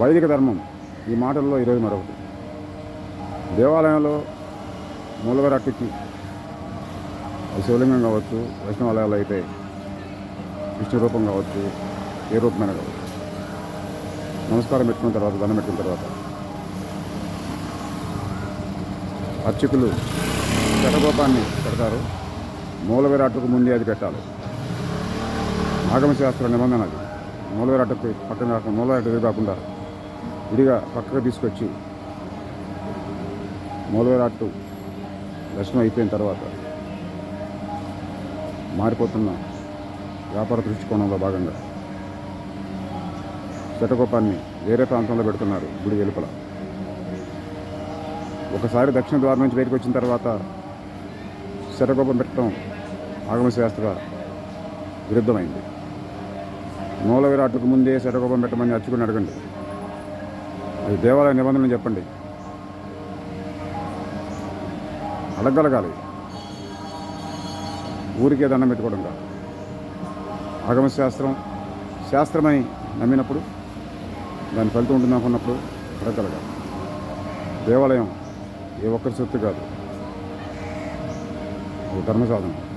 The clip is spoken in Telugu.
వైదిక ధర్మం ఈ మాటల్లో ఈరోజు మరొకటి. దేవాలయంలో మూలవరట్టుకి శివలింగం కావచ్చు వైష్ణవాలయాలు అయితే విష్ణు రూపం కావచ్చు ఏ రూపమైన కావచ్చు. నమస్కారం పెట్టుకున్న తర్వాత దండం పెట్టిన తర్వాత అర్చకులు శటగోపాన్ని పెడతారు. మూలవిరాటకు ముందే అది పెట్టాలి. ఆగమశాస్త్ర నిబంధన అది. మూల పక్కన కాకుండా ఎదురు కాకుండా విడిగా పక్కకు తీసుకొచ్చి మూల దర్శనం అయిపోయిన తర్వాత మారిపోతున్న వ్యాపార దృష్టికోణంలో భాగంగా శటకోపాన్ని వేరే ప్రాంతంలో పెడుతున్నారు గుడి వెలుపల. ఒకసారి దక్షిణ ద్వారం నుంచి బయటకు వచ్చిన తర్వాత శటకోపం పెట్టడం ఆగమశాస్త్ర విరుద్ధమైంది. మూల ముందే శటకోపం పెట్టమని అచ్చుకుని అడగండి. అది దేవాలయ నిబంధనలు చెప్పండి. అడగలగాలి. ఊరికే దండం పెట్టుకోవడం కాదు. ఆగమ శాస్త్రం శాస్త్రమని నమ్మినప్పుడు దాని ఫలితం ఉంటుంది అనుకున్నప్పుడు అడగలగాలి. దేవాలయం ఏ ఒక్కరి సొత్తు కాదు. ధర్మ సాధనం